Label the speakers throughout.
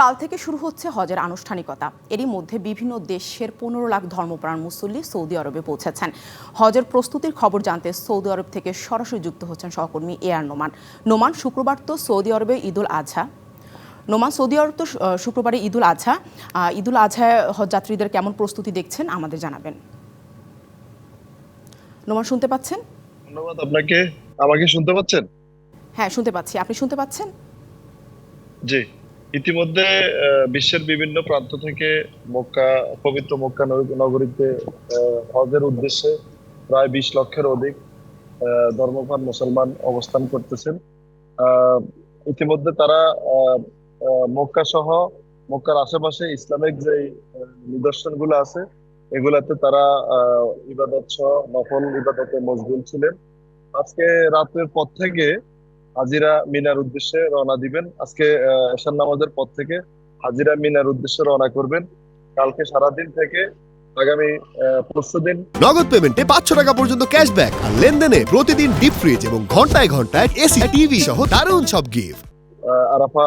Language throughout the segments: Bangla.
Speaker 1: কাল থেকে শুরু হচ্ছে হজের আনুষ্ঠানিকতা। এরই মধ্যে বিভিন্ন দেশের পনেরো লাখ ধর্মপ্রাণ মুসল্লি সৌদি আরবে পৌঁছেছেন। হজের প্রস্তুতির খবর জানতে সৌদি আরব থেকে সরাসরি যুক্ত হচ্ছেন সহকর্মী এ আর নোমান। নোমান শুক্রবার তো সৌদি আরবে ঈদুল আজহা নোমান সৌদি আরব তো শুক্রবারে ঈদুল আজহা ঈদুল আজহায় হজযাত্রীদের কেমন প্রস্তুতি দেখছেন আমাদের জানাবেন। নোমান শুনতে পাচ্ছেন?
Speaker 2: ধন্যবাদ আপনাকে। আমাকে শুনতে পাচ্ছেন?
Speaker 1: হ্যাঁ শুনতে পাচ্ছি। আপনি শুনতে পাচ্ছেন?
Speaker 2: জি। ইতিমধ্যে বিশ্বের বিভিন্ন প্রান্ত থেকে মক্কা, পবিত্র মক্কা নগ- নগরীতে হজের উদ্দেশ্যে প্রায় বিশ লক্ষের অধিক ধর্মপ্রাণ মুসলমান অবস্থান করতেছেন। ইতিমধ্যে তারা মক্কা সহ মক্কার আশেপাশে ইসলামিক যে নিদর্শনগুলো আছে, এগুলাতে তারা ইবাদত সহ নফল ইবাদতে মশগুল ছিলেন। আজকে রাতের পর থেকে হাজিরা মিনার উদ্দেশ্যে রওনা দিবেন। আজকে এশার নামাজের পর থেকে হাজিরা মিনার উদ্দেশ্যে রওনা করবেন। কালকে সারাদিন থেকে আগামী পরশু দিন
Speaker 3: নগদ পেমেন্টে পাঁচশো টাকা পর্যন্ত ক্যাশব্যাক আর লেনদেনে প্রতিদিন ডিপ ফ্রিজ এবং ঘন্টায় ঘন্টায় এসি টিভি সহ দারুণ সব গিফট।
Speaker 2: আরাফা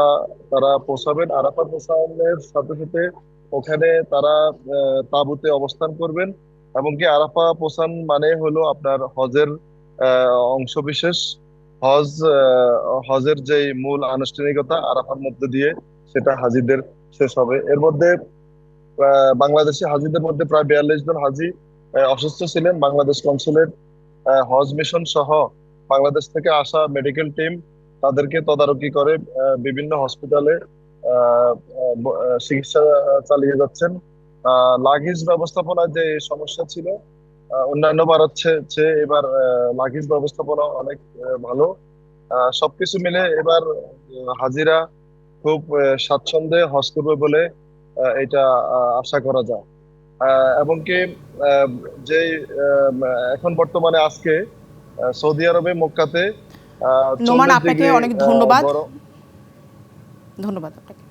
Speaker 2: তারা পৌঁছাবেন। আরাফা পৌঁছানোর সাথে সাথে ওখানে তারা তাঁবুতে অবস্থান করবেন। এমনকি আরাফা পৌঁছান মানে হলো আপনার হজের অংশ বিশেষ হজ হজের যে মূল আনুষ্ঠানিকতা আরাফার মধ্যে দিয়ে সেটা হাজিদের শেষ হবে। এর মধ্যে বাংলাদেশি হাজিদের মধ্যে প্রায় বিয়াল্লিশ জন হাজি অসুস্থ ছিলেন। বাংলাদেশ কনসুলেট হজ মিশন সহ বাংলাদেশ থেকে আসা মেডিকেল টিম তাদেরকে তদারকি করে বিভিন্ন হসপিটালে চিকিৎসা চালিয়ে যাচ্ছেন। লাগেজ ব্যবস্থাপনায় যে সমস্যা ছিল অন্যান্য বার হচ্ছে যে এবার লাগেজ ব্যবস্থাপনা অনেক ভালো। সবকিছু মিলে এবার হাজিরা খুব স্বাচ্ছন্দ্যে হজ করবে বলে এটা আশা করা যায়। আহ, এবং কি আহ, যে এখন বর্তমানে আজকে সৌদি আরবে মক্কাতে আহ,
Speaker 1: নোমান আপনাকে অনেক ধন্যবাদ। ধন্যবাদ আপনাকে।